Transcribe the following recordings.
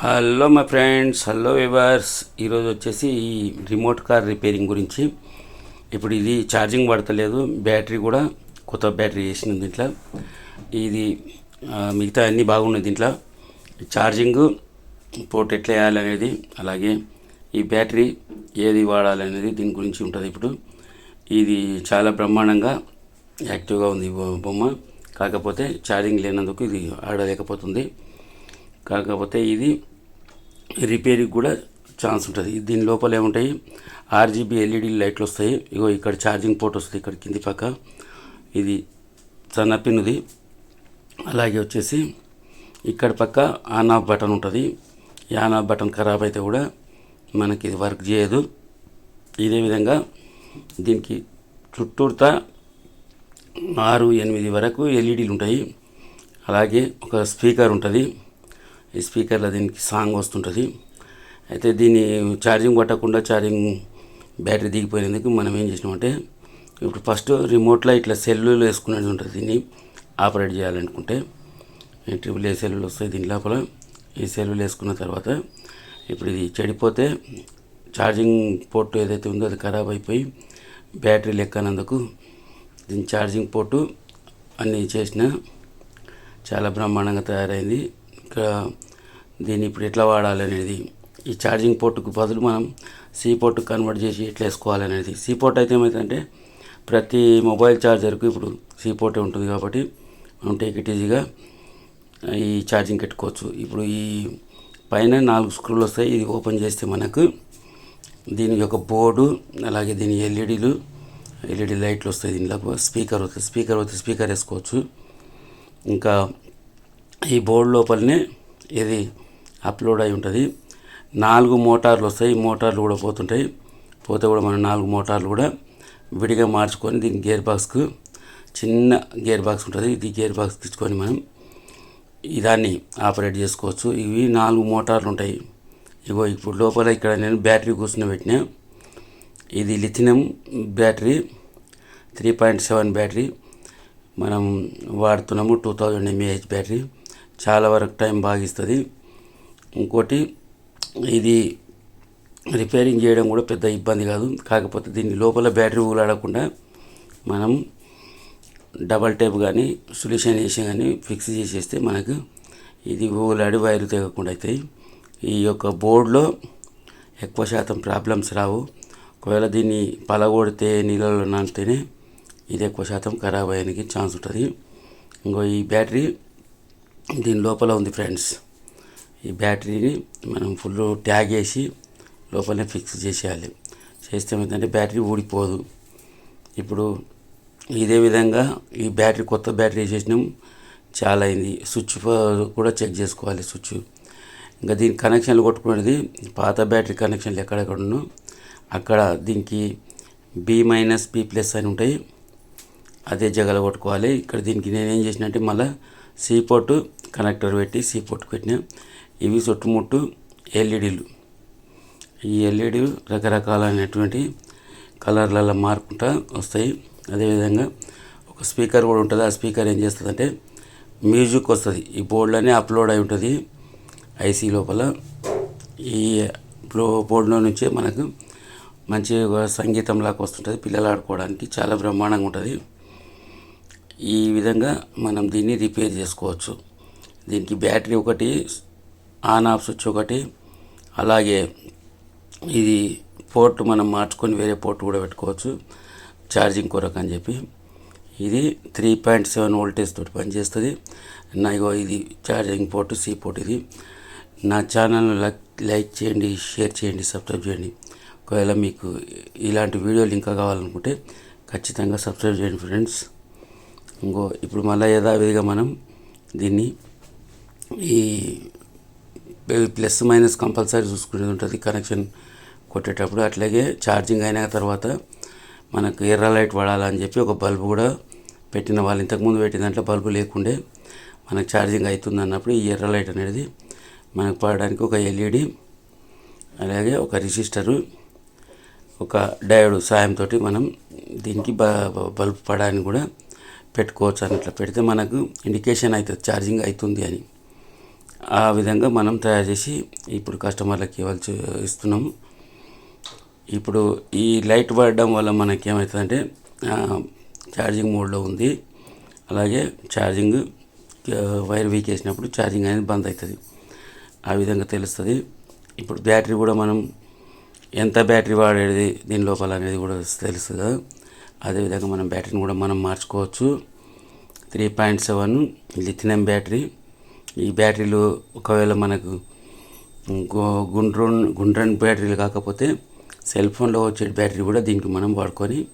Hello my friends hello viewers ఈరోజు వచ్చేసి ఈ రిమోట్ కార్ రిపేరింగ్ గురించి. ఇప్పుడు ఇది ఛార్జింగ్ పడతలేదు బ్యాటరీ కూడా కొత్త బ్యాటరీ వేసింది దీంట్లో. ఇది మిగతా అన్నీ బాగున్నాయి దీంట్లో. ఛార్జింగ్ పోర్ట్ ఎట్లా వేయాలనేది అలాగే ఈ బ్యాటరీ ఏది వాడాలనేది దీని గురించి ఉంటుంది ఇప్పుడు. ఇది చాలా బ్రహ్మాండంగా యాక్టివ్గా ఉంది ఈ బొమ్మ. కాకపోతే ఛార్జింగ్ లేనందుకు ఇది ఆడలేకపోతుంది. కాకపోతే ఇది రిపేర్కి కూడా ఛాన్స్ ఉంటుంది. దీని లోపల ఏముంటాయి? ఆర్జీబీ ఎల్ఈడి లైట్లు వస్తాయి. ఇగో ఇక్కడ ఛార్జింగ్ పోర్ట్ వస్తుంది ఇక్కడ కింది పక్క. ఇది సన్న పిన్నుది. అలాగే వచ్చేసి ఇక్కడ పక్క ఆన్ ఆఫ్ బటన్ ఉంటుంది. ఈ ఆన్ ఆఫ్ బటన్ ఖరాబ్ అయితే కూడా మనకి ఇది వర్క్ చేయదు. ఇదే విధంగా దీనికి చుట్టూరుతా ఆరు ఎనిమిది వరకు ఎల్ఈడీలు ఉంటాయి. అలాగే ఒక స్పీకర్ ఉంటుంది. ఈ స్పీకర్లో దీనికి సాంగ్ వస్తుంటుంది. అయితే దీన్ని ఛార్జింగ్ పట్టకుండా ఛార్జింగ్ బ్యాటరీ దిగిపోయినందుకు మనం ఏం చేసినామంటే ఇప్పుడు ఫస్ట్ రిమోట్లో ఇట్లా సెల్లులు వేసుకునేది ఉంటుంది. దీన్ని ఆపరేట్ చేయాలనుకుంటే ఈ ట్రిపుల్ ఏ సెల్లులు వస్తాయి దీని లోపల. ఈ సెల్లులు వేసుకున్న తర్వాత ఇప్పుడు ఇది చెడిపోతే ఛార్జింగ్ పోర్ట్ ఏదైతే ఉందో అది ఖరాబ్ అయిపోయి బ్యాటరీ లెక్కనందుకు దీని ఛార్జింగ్ పోర్టు అన్నీ చేసిన చాలా బ్రహ్మాండంగా తయారైంది. ఇంకా దీన్ని ఇప్పుడు ఎట్లా వాడాలి అనేది ఈ ఛార్జింగ్ పోర్టుకు బదులు మనం సి పోర్టు కన్వర్ట్ చేసి ఎట్లా వేసుకోవాలి అనేది. సి పోర్ట్ అయితే ఏమవుతుందంటే ప్రతి మొబైల్ ఛార్జర్కు ఇప్పుడు సి పోర్టే ఉంటుంది కాబట్టి మనం టేక్ ఇట్ ఈజీగా ఈ ఛార్జింగ్ పెట్టుకోవచ్చు. ఇప్పుడు ఈ పైన నాలుగు స్క్రూలు వస్తాయి ఇది ఓపెన్ చేస్తే మనకు దీని యొక్క బోర్డు అలాగే దీని ఎల్ఈడీలు ఎల్ఈడి లైట్లు వస్తాయి దీనిలో స్పీకర్ వస్తుంది స్పీకర్ వస్తే స్పీకర్ వేసుకోవచ్చు. ఇంకా ఈ బోర్డు లోపలనే ఇది అప్లోడ్ అయి ఉంటుంది. నాలుగు మోటార్లు వస్తాయి ఈ మోటార్లు కూడా పోతుంటాయి. పోతే కూడా మనం నాలుగు మోటార్లు కూడా విడిగా మార్చుకొని దీని గేర్ బాక్స్కు చిన్న గేర్ బాక్స్ ఉంటుంది. ఇది గేర్ బాక్స్ తీసుకొని మనం దాన్ని ఆపరేట్ చేసుకోవచ్చు. ఇవి నాలుగు మోటార్లు ఉంటాయి. ఇగో ఇప్పుడు లోపల ఇక్కడ నేను బ్యాటరీ కూర్చుని పెట్టినా. ఇది lithium battery three point seven battery. మనం వాడుతున్నాము టూ థౌజండ్ ఎంఏహెచ్ బ్యాటరీ. చాలా వరకు టైం బాగా ఇస్తుంది ఇంకోటి ఇది రిపేరింగ్ చేయడం కూడా పెద్ద ఇబ్బంది కాదు. కాకపోతే దీని లోపల బ్యాటరీ ఊలాడకుండా మనం డబల్ టేప్ కానీ సొల్యూషన్ వేసి కానీ ఫిక్స్ చేసేస్తే మనకు ఇది ఊలాడి వైరు తెగకుండా అవుతాయి ఈ యొక్క బోర్డులో ఎక్కువ శాతం ప్రాబ్లమ్స్ రావు. ఒకవేళ దీన్ని పలగొడితే నీళ్ళలో నానితేనే ఇది ఎక్కువ శాతం ఖరాబ్ అయ్యడానికి ఛాన్స్ ఉంటుంది. ఇంకో ఈ బ్యాటరీ దీని లోపల ఉంది ఫ్రెండ్స్. ఈ బ్యాటరీని మనం ఫుల్ ట్యాగ్ వేసి లోపలనే ఫిక్స్ చేసేయాలి. చేస్తే ఏంటంటే బ్యాటరీ ఊడిపోదు. ఇప్పుడు ఇదే విధంగా ఈ బ్యాటరీ కొత్త బ్యాటరీ వేసేసినాం చాలా అయింది. స్విచ్ కూడా చెక్ చేసుకోవాలి స్విచ్. ఇంకా దీని కనెక్షన్లు కొట్టుకునేది పాత బ్యాటరీ కనెక్షన్లు ఎక్కడెక్కడ అక్కడ దీనికి బి మైనస్ బి ప్లస్ అని ఉంటాయి. అదే జగల కొట్టుకోవాలి ఇక్కడ దీనికి నేనేం ఏం అంటే మళ్ళీ సీ పోర్టు కనెక్టర్ పెట్టి సీ పోర్ట్ పెట్టిన ఇవి చుట్టుముట్టు ఎల్ఈడీలు. ఈ ఎల్ఈడీలు రకరకాలైనటువంటి కలర్లలో మారుకుంటా వస్తాయి. అదేవిధంగా ఒక స్పీకర్ కూడా ఉంటుంది. ఆ స్పీకర్ ఏం చేస్తుందంటే మ్యూజిక్ వస్తుంది. ఈ బోర్డులోనే అప్లోడ్ అయి ఉంటుంది ఐసీ లోపల. ఈ బ్లో బోర్డులో నుంచే మనకు మంచి సంగీతం లాగా వస్తుంటుంది. పిల్లలు ఆడుకోవడానికి చాలా బ్రహ్మాండంగా ఉంటుంది. ఈ విధంగా మనం దీన్ని రిపేర్ చేసుకోవచ్చు. దీనికి బ్యాటరీ ఒకటి ఆన్ ఆఫ్ స్విచ్ ఒకటి అలాగే ఇది పోర్ట్ మనం మార్చుకొని వేరే పోర్ట్ కూడా పెట్టుకోవచ్చు ఛార్జింగ్ కొరకు అని చెప్పి. ఇది త్రీ పాయింట్ సెవెన్ వోల్టేజ్ తోటి పనిచేస్తుంది. నా ఇది ఛార్జింగ్ పోర్ట్ సి పోర్ట్ ఇది. నా ఛానల్ను లైక్ లైక్ చేయండి షేర్ చేయండి సబ్స్క్రైబ్ చేయండి. ఒకవేళ మీకు ఇలాంటి వీడియోలు ఇంకా కావాలనుకుంటే ఖచ్చితంగా సబ్స్క్రైబ్ చేయండి ఫ్రెండ్స్. ఇంకో ఇప్పుడు మళ్ళీ యథావిధిగా మనం దీన్ని ఈ ప్లస్ మైనస్ కంపల్సరీ చూసుకునేది ఉంటుంది కనెక్షన్ కొట్టేటప్పుడు. అట్లాగే ఛార్జింగ్ అయిన తర్వాత మనకు ఎర్ర లైట్ పడాలని చెప్పి ఒక బల్బు కూడా పెట్టిన వాళ్ళు. ఇంతకుముందు పెట్టిన దాంట్లో బల్బు లేకుండే మనకు ఛార్జింగ్ అవుతుంది అన్నప్పుడు ఈ ఎర్ర లైట్ అనేది మనకు పడడానికి ఒక ఎల్ఈడి అలాగే ఒక రిజిస్టరు ఒక డయోడ్ సాయంతో మనం దీనికి బ బల్బ్ పడడానికి కూడా పెట్టుకోవచ్చు అన్నట్లు. పెడితే మనకు ఇండికేషన్ అవుతుంది ఛార్జింగ్ అవుతుంది అని. ఆ విధంగా మనం తయారు చేసి ఇప్పుడు కస్టమర్లకి ఇవ్వాల్సి ఇస్తున్నాము ఇప్పుడు ఈ లైట్ పడడం వల్ల మనకి ఏమవుతుందంటే ఛార్జింగ్ మోడ్లో ఉంది. అలాగే ఛార్జింగ్ వైర్ వీక్ వేసినప్పుడు ఛార్జింగ్ అనేది బంద్ అవుతుంది ఆ విధంగా తెలుస్తుంది. ఇప్పుడు బ్యాటరీ కూడా మనం ఎంత బ్యాటరీ వాడేది దీని లోపల అనేది కూడా తెలుస్తుంది కదా. అదేవిధంగా మనం బ్యాటరీని కూడా మనం మార్చుకోవచ్చు. Three point seven lithium battery. ఈ బ్యాటరీలు ఒకవేళ మనకు గు- గుండ్రన్ గుండ్రన్ బ్యాటరీలు కాకపోతే సెల్ ఫోన్లో వచ్చే బ్యాటరీ కూడా దీనికి మనం వాడుకొని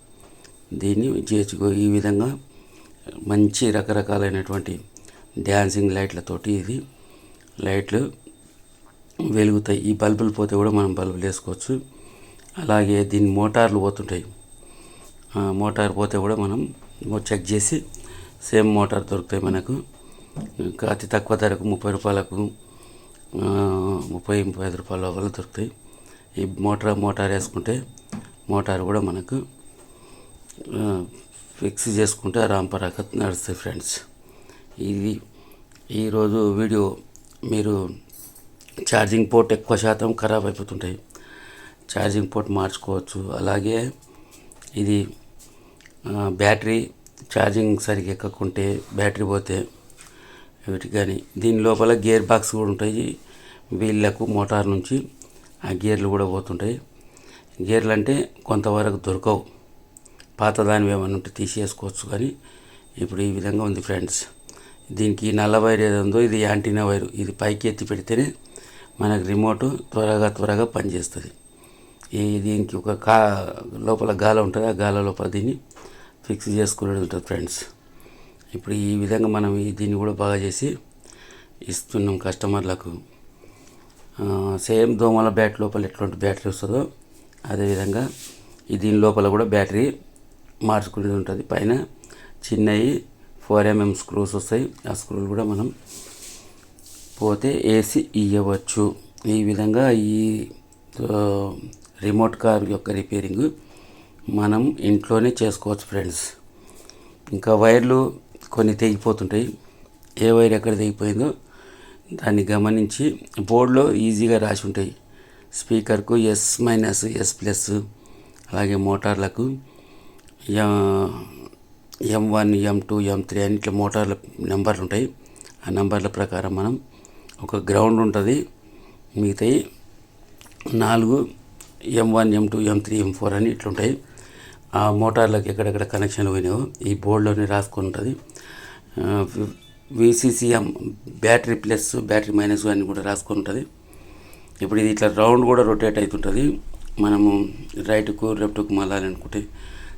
దీన్ని చేసుకో ఈ విధంగా మంచి రకరకాలైనటువంటి డ్యాన్సింగ్ లైట్లతోటి ఇది లైట్లు వెలుగుతాయి. ఈ బల్బులు పోతే కూడా మనం బల్బులు వేసుకోవచ్చు. అలాగే దీని మోటార్లు పోతుంటాయి. మోటార్ పోతే కూడా మనం చెక్ చేసి సేమ్ మోటార్ దొరుకుతాయి మనకు. ఇంకా అతి తక్కువ ధరకు ముప్పై రూపాయలకు ముప్పై ముప్పై ఐదు రూపాయల లోపల దొరుకుతాయి. ఈ మోటార్ మోటార్ వేసుకుంటే మోటార్ కూడా మనకు ఫిక్స్ చేసుకుంటే రాంపరాక నడుస్తాయి ఫ్రెండ్స్ ఇది ఈరోజు వీడియో మీరు ఛార్జింగ్ పోర్ట్ ఎక్కువ శాతం ఖరాబ్ అయిపోతుంటాయి. ఛార్జింగ్ పోర్ట్ మార్చుకోవచ్చు. అలాగే ఇది బ్యాటరీ ఛార్జింగ్ సరిగ్గా ఎక్కకుంటే బ్యాటరీ పోతే వీటికి కానీ దీని లోపల గేర్ బాక్స్ కూడా ఉంటాయి. వీళ్ళకు మోటార్ నుంచి ఆ గేర్లు కూడా పోతుంటాయి. గేర్లు అంటే కొంతవరకు దొరకవు. పాతదాని ఏమైనా ఉంటే తీసేసుకోవచ్చు కానీ ఇప్పుడు ఈ విధంగా ఉంది ఫ్రెండ్స్. దీనికి నల్ల వైర్ ఏదో ఉందో ఇది యాంటీనా వైరు. ఇది పైకి ఎత్తి పెడితేనే మనకు రిమోట్ త్వరగా త్వరగా పనిచేస్తుంది. ఈ దీనికి ఒక కా లోపల గాల ఉంటుంది. ఆ గాల లోపల దీన్ని ఫిక్స్ చేసుకునేది ఉంటుంది ఫ్రెండ్స్. ఇప్పుడు ఈ విధంగా మనం దీన్ని కూడా బాగా చేసి ఇస్తున్నాం కస్టమర్లకు. సేమ్ దోమల బ్యాట్ లోపల ఎట్లాంటి బ్యాటరీ వస్తుందో అదేవిధంగా ఈ దీని లోపల కూడా బ్యాటరీ మార్చుకునేది ఉంటుంది. పైన చిన్నవి ఫోర్ ఎంఎం స్క్రూస్ వస్తాయి. ఆ స్క్రూలు కూడా మనం పోతే ఏసీ ఇవ్వచ్చు ఈ విధంగా ఈ రిమోట్ కార్ యొక్క రిపేరింగ్ మనం ఇంట్లోనే చేసుకోవచ్చు ఫ్రెండ్స్. ఇంకా వైర్లు కొన్ని తెగిపోతుంటాయి. ఏ వైర్ ఎక్కడ తెగిపోయిందో దాన్ని గమనించి బోర్డులో ఈజీగా రాసి ఉంటాయి. స్పీకర్కు ఎస్ మైనస్ ఎస్ ప్లస్ అలాగే మోటార్లకు M one M two M three అని ఇట్లా మోటార్ల నెంబర్లు ఉంటాయి. ఆ నెంబర్ల ప్రకారం మనం ఒక గ్రౌండ్ ఉంటుంది. మిగతాయి నాలుగు M one M two M three M four అని ఇట్లుంటాయి. ఆ మోటార్లకు ఎక్కడెక్కడ కనెక్షన్లు పోయినాయో ఈ బోర్డులోనే రాసుకొని ఉంటుంది. VCCM battery plus battery minus అని కూడా రాసుకొని ఉంటుంది. ఇప్పుడు ఇది ఇట్లా రౌండ్ కూడా రొటేట్ అవుతుంటుంది మనము రైట్కు లెఫ్ట్కు మళ్ళాలనుకుంటే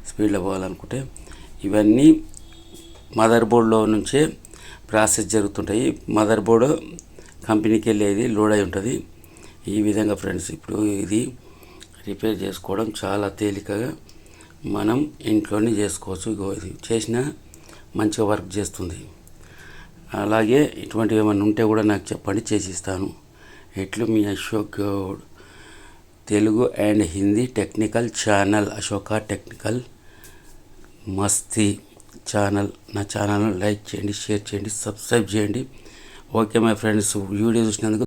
స్పీడ్లో పోవాలనుకుంటే ఇవన్నీ మదర్ బోర్డులో నుంచే ప్రాసెస్ జరుగుతుంటాయి. మదర్ బోర్డు కంపెనీకి వెళ్ళేది లోడ్ అయి ఉంటుంది. ఈ విధంగా ఫ్రెండ్స్ ఇప్పుడు ఇది రిపేర్ చేసుకోవడం చాలా తేలికగా మనం ఇంట్లోనే చేసుకోవచ్చు. ఇది చేసిన మంచిగా వర్క్ చేస్తుంది. అలాగే ఇటువంటివి ఏమైనా ఉంటే కూడా నాకు చెప్పండి చేసిస్తాను. ఎట్లు మీ Ashok Goud Telugu and Hindi technical channel Ashoka technical Masti channel. నా ఛానల్ను లైక్ చేయండి షేర్ చేయండి సబ్స్క్రైబ్ చేయండి. ఓకే మై ఫ్రెండ్స్ వీడియో చూసినందుకు